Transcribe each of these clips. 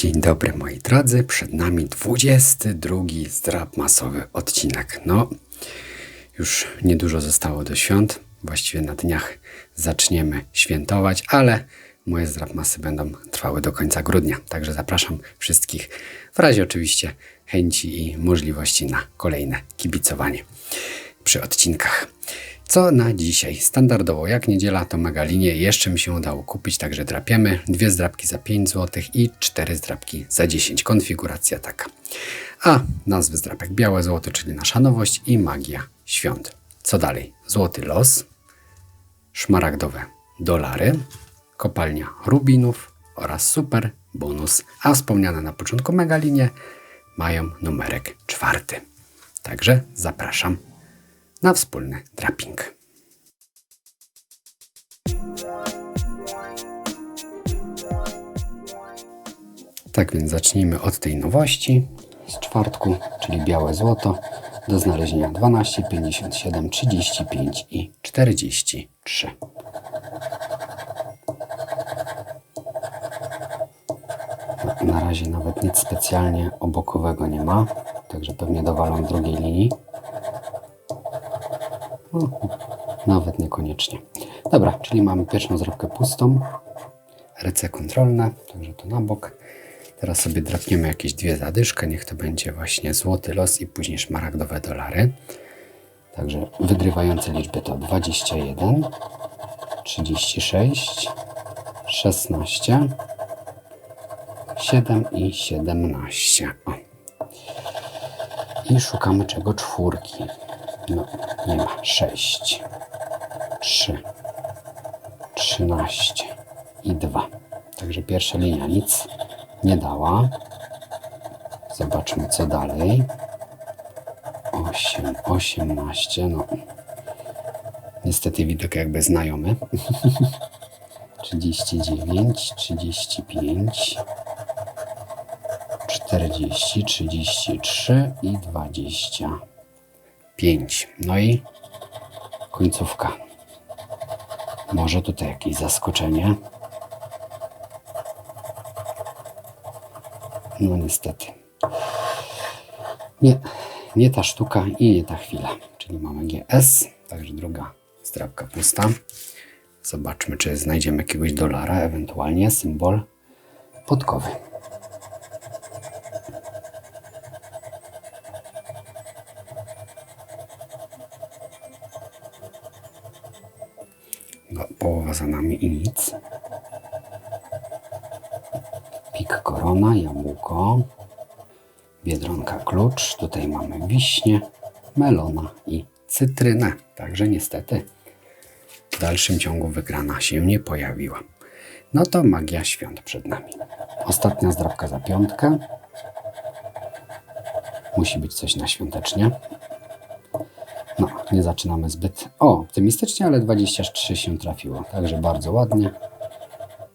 Dzień dobry moi drodzy, przed nami 22 zdrab masowy odcinek. No, już niedużo zostało do świąt, właściwie na dniach zaczniemy świętować, ale moje zdrab masy będą trwały do końca grudnia, także zapraszam wszystkich w razie oczywiście chęci i możliwości na kolejne kibicowanie przy odcinkach. Co na dzisiaj? Standardowo, jak niedziela, to megalinie jeszcze mi się udało kupić, także drapiemy. Dwie zdrabki za 5 zł i cztery zdrabki za 10. Konfiguracja taka. A nazwy zdrabek białe złoto, czyli nasza nowość i magia świąt. Co dalej? Złoty los, szmaragdowe dolary, kopalnia rubinów oraz super bonus. A wspomniane na początku megalinie mają numerek czwarty. Także zapraszam na wspólny draping. Tak więc zacznijmy od tej nowości z czwartku, czyli białe złoto do znalezienia 12, 57, 35 i 43. Na razie nawet nic specjalnie obokowego nie ma, także pewnie dowalą drugiej linii. No, nawet niekoniecznie. Dobra, czyli mamy pierwszą zrobkę pustą. Ręce kontrolne, także to na bok. Teraz sobie drapniemy jakieś dwie zadyszki. Niech to będzie właśnie złoty los i później szmaragdowe dolary. Także wygrywające liczby to 21, 36, 16, 7 i 17. O. I szukamy czego czwórki. No, 6, 3, 13 i 2. Także pierwsza linia nic nie dała. Zobaczmy co dalej. 8, 18, no. Niestety widok jakby znajomy. 39, 35, 40, 33 i 20. 5. No i końcówka. Może tutaj jakieś zaskoczenie. No niestety. Nie, nie ta sztuka i nie ta chwila. Czyli mamy GS, także druga strapka pusta. Zobaczmy, czy znajdziemy jakiegoś dolara, ewentualnie symbol podkowy. No, połowa za nami i nic. Pik korona, jabłko, biedronka klucz. Tutaj mamy wiśnie, melona i cytrynę. Także niestety w dalszym ciągu wygrana się nie pojawiła. No to magia świąt przed nami. Ostatnia zdrabka za piątkę. Musi być coś na świątecznie. No, nie zaczynamy zbyt o, optymistycznie, ale 23 się trafiło, także bardzo ładnie.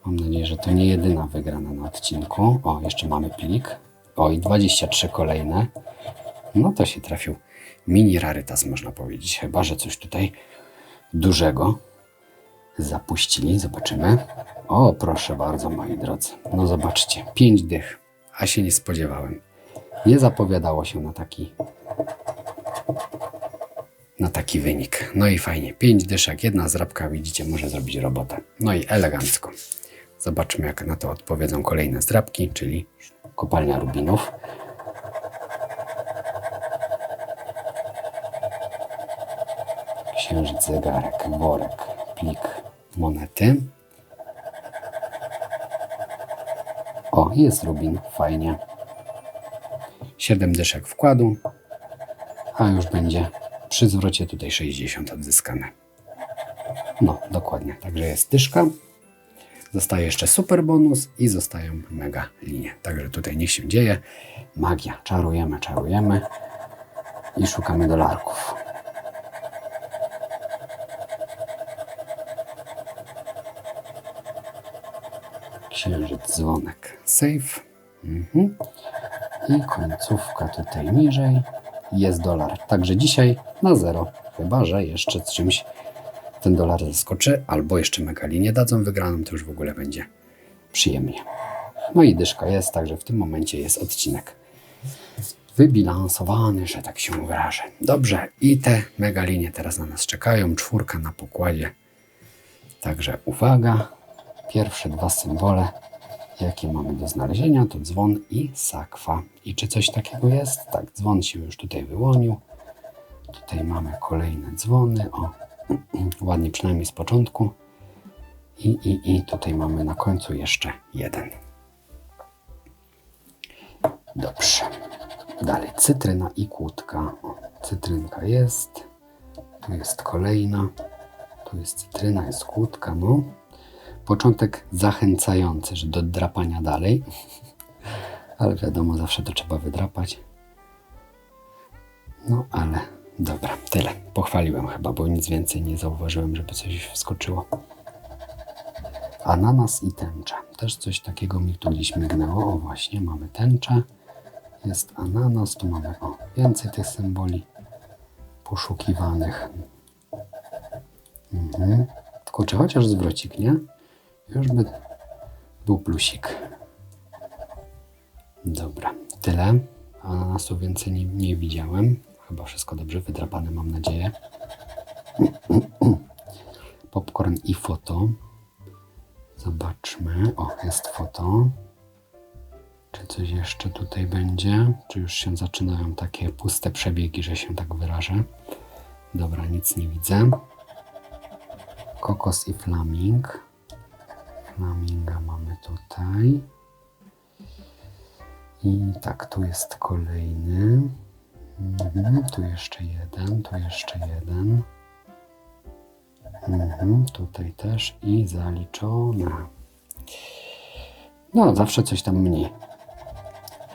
Mam nadzieję, że to nie jedyna wygrana na odcinku. O, jeszcze mamy plik. O, i 23 kolejne. No to się trafił mini rarytas, można powiedzieć. Chyba, że coś tutaj dużego zapuścili. Zobaczymy. O, proszę bardzo, moi drodzy. No zobaczcie, 5 dych, a się nie spodziewałem. Nie zapowiadało się na taki na taki wynik. No i fajnie. 5 dyszek, jedna zrabka, widzicie, może zrobić robotę. No i elegancko. Zobaczmy, jak na to odpowiedzą kolejne zdrabki, czyli kopalnia rubinów. Księżyc, zegarek, worek, plik, monety. O, jest rubin, fajnie. 7 dyszek wkładu, a już będzie przy zwrocie tutaj 60 odzyskane. No, dokładnie. Także jest dyszka. Zostaje jeszcze super bonus i zostają mega linie. Także tutaj niech się dzieje. Magia. Czarujemy, czarujemy i szukamy dolarków. Księżyc, dzwonek, save. Mhm. I końcówka tutaj niżej jest dolar. Także dzisiaj na zero. Chyba, że jeszcze z czymś ten dolar zaskoczy, albo jeszcze megali nie dadzą wygraną, to już w ogóle będzie przyjemnie. No i dyszka jest, także w tym momencie jest odcinek wybilansowany, że tak się wyrażę. Dobrze, i te megalinie teraz na nas czekają. Czwórka na pokładzie. Także uwaga, pierwsze dwa symbole, jakie mamy do znalezienia, to dzwon i sakwa. I czy coś takiego jest? Tak, dzwon się już tutaj wyłonił. Tutaj mamy kolejne dzwony. O, ładnie przynajmniej z początku. I, i, I tutaj mamy na końcu jeszcze jeden. Dobrze. Dalej cytryna i kłódka. O, cytrynka jest. Tu jest kolejna. Tu jest cytryna, jest kłódka. No. Początek zachęcający, że do drapania dalej. Ale wiadomo, zawsze to trzeba wydrapać. No ale dobra, tyle. Pochwaliłem chyba, bo nic więcej nie zauważyłem, żeby coś wskoczyło. Ananas i tęcza. Też coś takiego mi tu gdzieś mignęło. O właśnie, mamy tęczę. Jest ananas. Tu mamy o, więcej tych symboli poszukiwanych. Mhm. Kurczę, chociaż zwrocik, nie? Już by był plusik. Dobra, tyle. Ananasu więcej nie, nie widziałem. Chyba wszystko dobrze wydrapane, mam nadzieję. Popcorn i foto. Zobaczmy. O, jest foto. Czy coś jeszcze tutaj będzie? Czy już się zaczynają takie puste przebiegi, że się tak wyrażę? Dobra, nic nie widzę. Kokos i flaming. Flaminga mamy tutaj. I tak, tu jest kolejny. Mhm, tu jeszcze jeden, tu jeszcze jeden. Mhm, tutaj też i zaliczone. No, zawsze coś tam mniej.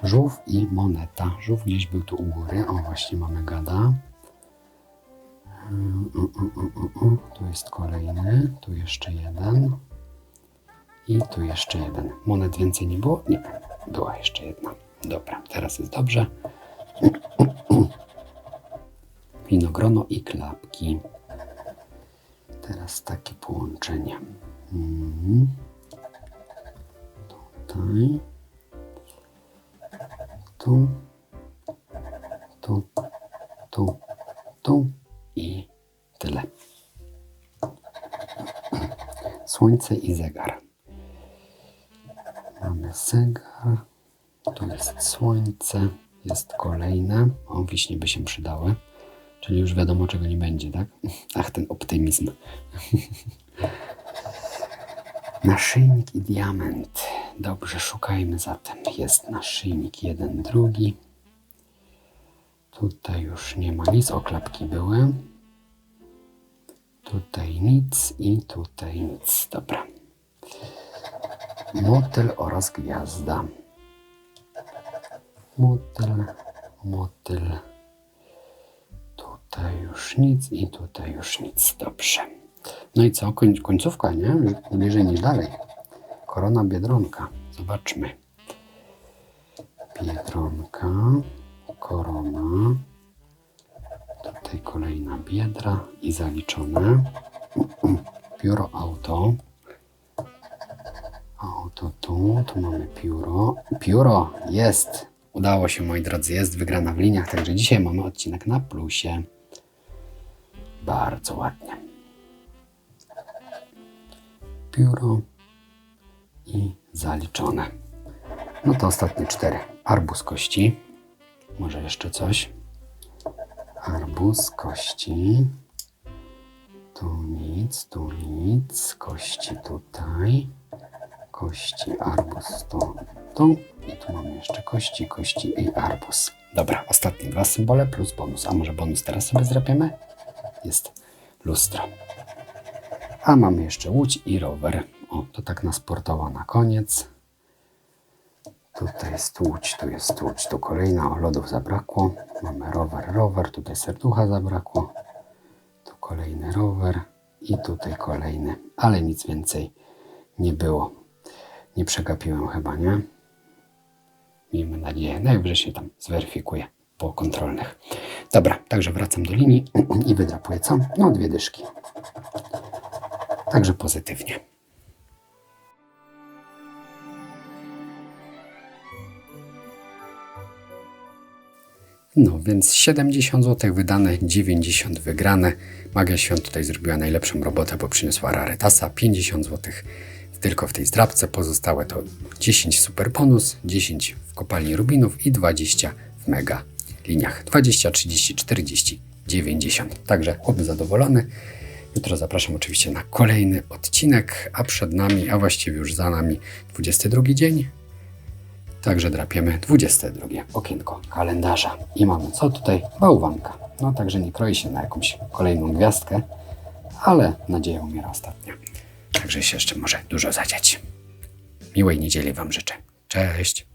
Żółw i moneta. Żółw gdzieś był tu u góry. O, właśnie mamy gada. Mm, mm, mm, tu jest kolejny. Tu jeszcze jeden. I tu jeszcze jeden. Monet więcej nie było? Nie. Była jeszcze jedna. Dobra, teraz jest dobrze. Winogrono i klapki. Teraz takie połączenie. Mhm. Tutaj. Tu. Tu. Tu. Tu. I tyle. Słońce i zegar. Zegar. Tu jest słońce. Jest kolejne. O, wiśnie by się przydały. Czyli już wiadomo, czego nie będzie, tak? Ach, ten optymizm. Naszyjnik i diament. Dobrze, szukajmy zatem. Jest naszyjnik jeden, drugi. Tutaj już nie ma nic. Oklapki były. Tutaj nic i tutaj nic. Dobra. Motyl oraz gwiazda. Motyl, motyl. Tutaj już nic i tutaj już nic. Dobrze. No i co? Koń, końcówka, nie? Bliżej niż dalej. Korona Biedronka. Zobaczmy. Biedronka. Korona. Tutaj kolejna biedra i zaliczone. Pióro auto. Auto tu, tu mamy pióro. Pióro jest. Udało się, moi drodzy, jest wygrana w liniach, także dzisiaj mamy odcinek na plusie. Bardzo ładnie. Pióro i zaliczone. No to ostatnie cztery. Arbuz kości. Może jeszcze coś. Arbuz kości. Tu nic, tu nic. Kości tutaj. Kości, arbuz tu, tu. I tu mamy jeszcze kości, kości i arbuz. Dobra, ostatnie dwa symbole plus bonus. A może bonus teraz sobie zrobimy? Jest lustro. A mamy jeszcze łódź i rower. O, to tak na sportowo na koniec. Tutaj jest łódź, tu jest łódź, tu kolejna, o lodów zabrakło. Mamy rower, rower, tutaj serducha zabrakło. Tu kolejny rower i tutaj kolejny, ale nic więcej nie było nie przegapiłem chyba, nie? Miejmy nadzieję, najwyżej się tam zweryfikuje po kontrolnych. Dobra, także wracam do linii i wydrapuję co? No dwie dyszki. Także pozytywnie. No więc 70 zł wydane, 90 wygrane. Magia Świąt tutaj zrobiła najlepszą robotę, bo przyniosła rarytasa. 50 zł tylko w tej zdrabce. Pozostałe to 10 super bonus, 10 w kopalni rubinów i 20 w mega liniach. 20, 30, 40, 90. Także chłop zadowolony. Jutro zapraszam oczywiście na kolejny odcinek, a przed nami, a właściwie już za nami 22 dzień. Także drapiemy 22 okienko kalendarza. I mamy co tutaj? Bałwanka. No także nie kroi się na jakąś kolejną gwiazdkę, ale nadzieja umiera ostatnia. Także się jeszcze może dużo zadziać. Miłej niedzieli Wam życzę. Cześć!